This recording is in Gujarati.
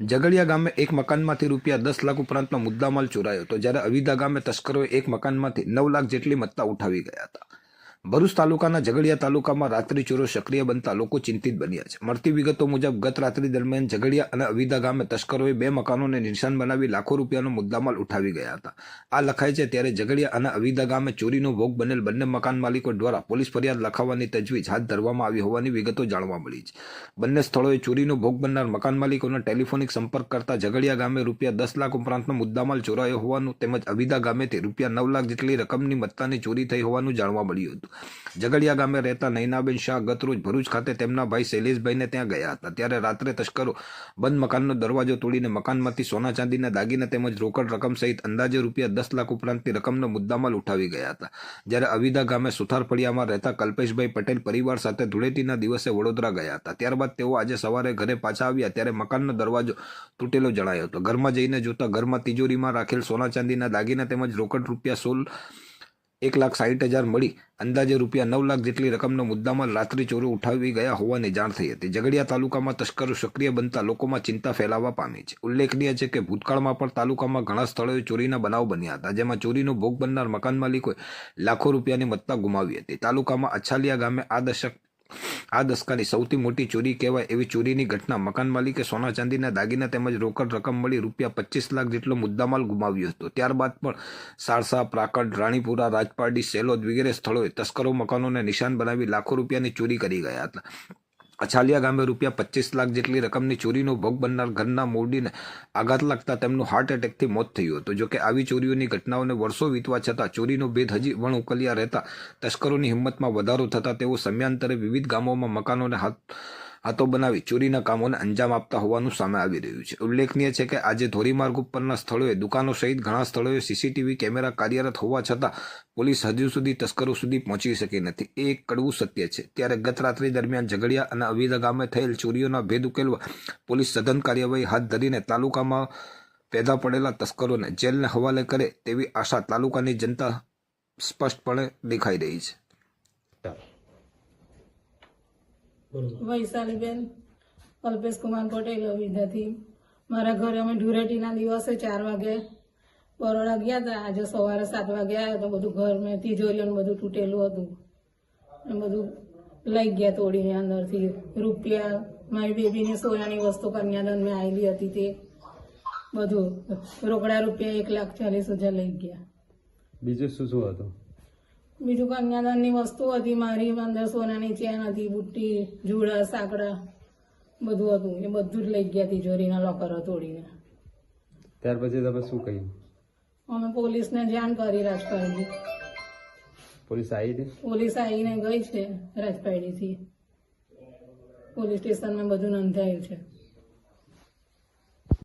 ઝઘડિયા ગામે એક મકાનમાંથી રૂપિયા દસ લાખ ઉપરાંતનો મુદ્દામાલ ચોરાયો હતો. જ્યારે અવિદા ગામે તસ્કરોએ એક મકાનમાંથી નવ લાખ જેટલી મત્તા ઉઠાવી ગયા હતા. ભરૂચ તાલુકાના ઝઘડિયા તાલુકામાં રાત્રિ ચોરો સક્રિય બનતા લોકો ચિંતિત બન્યા છે. મળતી વિગતો મુજબ ગત રાત્રિ દરમિયાન ઝઘડિયા અને અવિધા ગામે તસ્કરોએ બે મકાનોને નિશાન બનાવી લાખો રૂપિયાનો મુદ્દામાલ ઉઠાવી ગયા હતા. આ લખાય છે ત્યારે ઝઘડિયા અને અવિધા ગામે ચોરીનો ભોગ બનેલ બંને મકાન માલિકો દ્વારા પોલીસ ફરિયાદ લખાવવાની તજવીજ હાથ ધરવામાં આવી હોવાની વિગતો જાણવા મળી છે. બંને સ્થળોએ ચોરીનો ભોગ બનનાર મકાન માલિકોનો ટેલિફોનિક સંપર્ક કરતા ઝઘડિયા ગામે રૂપિયા દસ લાખ ઉપરાંતનો મુદ્દામાલ ચોરાયો હોવાનું તેમજ અવિધા ગામેથી રૂપિયા નવ લાખ જેટલી રકમની મત્તાની ચોરી થઈ હોવાનું જાણવા મળ્યું હતું. ઝઘડિયા ગામે રહેતા નૈનાબેન શાહ ગતરોજ ભરૂચ ખાતે તેમના ભાઈ શૈલેષભાઈને ત્યાં ગયા હતા. ત્યારે રાત્રે તસ્કરો બંધ મકાનનો દરવાજો તોડીને મકાનમાંથી સોના ચાંદીના દાગીના તેમજ રોકડ રકમ સહિત અંદાજે રૂપિયા દસ લાખ ઉપરાંતની રકમનો મુદ્દામાલ ઉઠાવી ગયા હતા. જ્યારે અવિધા ગામે સુથાર ફળિયામાં રહેતા કલ્પેશભાઈ પટેલ પરિવાર સાથે ધૂળેટીના દિવસે વડોદરા ગયા હતા. ત્યારબાદ તેઓ આજે સવારે ઘરે પાછા આવ્યા ત્યારે મકાનનો દરવાજો તૂટેલો જણાયો હતો. ઘરમાં જઈને જોતા ઘરમાં તિજોરીમાં રાખેલ સોના ચાંદીના દાગીના તેમજ રોકડ રૂપિયા સોળ એક લાખ સાહીઠ હજાર મળી. અંદાજે રૂપિયા નવ લાખ જેટલી રકમનો મુદ્દામાં રાત્રિ ચોરો ઉઠાવી ગયા હોવાની જાણ થઈ હતી. ઝઘડિયા તાલુકામાં તસ્કરો સક્રિય બનતા લોકોમાં ચિંતા ફેલાવા પામી છે. ઉલ્લેખનીય છે કે ભૂતકાળમાં પણ તાલુકામાં ઘણા સ્થળોએ ચોરીના બનાવ બન્યા હતા, જેમાં ચોરીનો ભોગ બનનાર મકાન માલિકોએ લાખો રૂપિયાની મત્તા ગુમાવી હતી. તાલુકામાં અછાલિયા ગામે આ દશક આ દસકાની સૌથી મોટી ચોરી કહેવાય એવી ચોરીની ઘટના. મકાન માલિકે સોના ચાંદીના દાગીના તેમજ રોકડ રકમ મળી રૂપિયા પચીસ લાખ જેટલો મુદ્દામાલ ગુમાવ્યો હતો. ત્યારબાદ પણ સારસા પ્રાકડ રાણીપુરા, રાજપારડી, સેલોદ વગેરે સ્થળોએ તસ્કરો મકાનોને નિશાન બનાવી લાખો રૂપિયાની ચોરી કરી ગયા હતા. અછાલિયા ગામે રૂપિયા પચીસ લાખ જેટલી રકમની ચોરીનો ભોગ બનનાર ઘરના મોરડીને આઘાત લાગતા તેમનું હાર્ટ એટેકથી મોત થયું હતું. જોકે આવી ચોરીઓની ઘટનાઓને વર્ષો વીતવા છતાં ચોરીનો ભેદ હજી વણ ઉકલ્યા રહેતા તસ્કરોની હિંમતમાં વધારો થતાં તેઓ સમયાંતરે વિવિધ ગામોમાં મકાનોને હાથ હાથો બનાવી ચોરીના કામોને અંજામ આપતા હોવાનું સામે આવી રહ્યું છે. ઉલ્લેખનીય છે કે આજે ધોરીમાર્ગ ઉપરના સ્થળોએ, દુકાનો સહિત ઘણા સ્થળોએ સીસીટીવી કેમેરા કાર્યરત હોવા છતાં પોલીસ હજુ સુધી તસ્કરો સુધી પહોંચી શકી નથી. એ એક કડવું સત્ય છે. ત્યારે ગત રાત્રિ દરમિયાન ઝઘડિયા અને અવિધ ગામે થયેલ ચોરીઓના ભેદ ઉકેલવા પોલીસ સઘન કાર્યવાહી હાથ ધરીને તાલુકામાં પેદા પડેલા તસ્કરોને જેલને હવાલે કરે તેવી આશા તાલુકાની જનતા સ્પષ્ટપણે દેખાઈ રહી છે. વૈશાલીબેન કલ્પેશ કુમાર પટેલ અવિધાથી મારા ઘરે અમે ધૂળેટીના દિવસે ચાર વાગે બરોડા ગયા હતા આજે સવારે સાત વાગે આવ્યા તો બધું ઘર મેં તિજોરીઓને બધું તૂટેલું હતું. ને બધું લઈ ગયા તોડીને અંદરથી. રૂપિયા મારી બેબીની સોનાની વસ્તુ કન્યાદાન મેં આવેલી હતી તે. બધું રોકડા રૂપિયા એક લાખ ચાલીસ હજાર લઈ ગયા. બીજું શું શું હતું? બીજું કન્યાદાનની વસ્તુ હતી મારી અંદર સોનાની ચેન હતી બુટ્ટી જુડા સાંકડા બધું હતું. એ બધું જ લઈ ગયા તિજોરીના લોકરો તોડીને. ત્યાર પછી તમે શું કહ્યું અમે પોલીસને જાણ કરી રાજપાડી પોલીસ આવી હતી? પોલીસ આવીને ગઈ છે રાજપાડીથી પોલીસ સ્ટેશનમાં બધું નોંધાયું છે.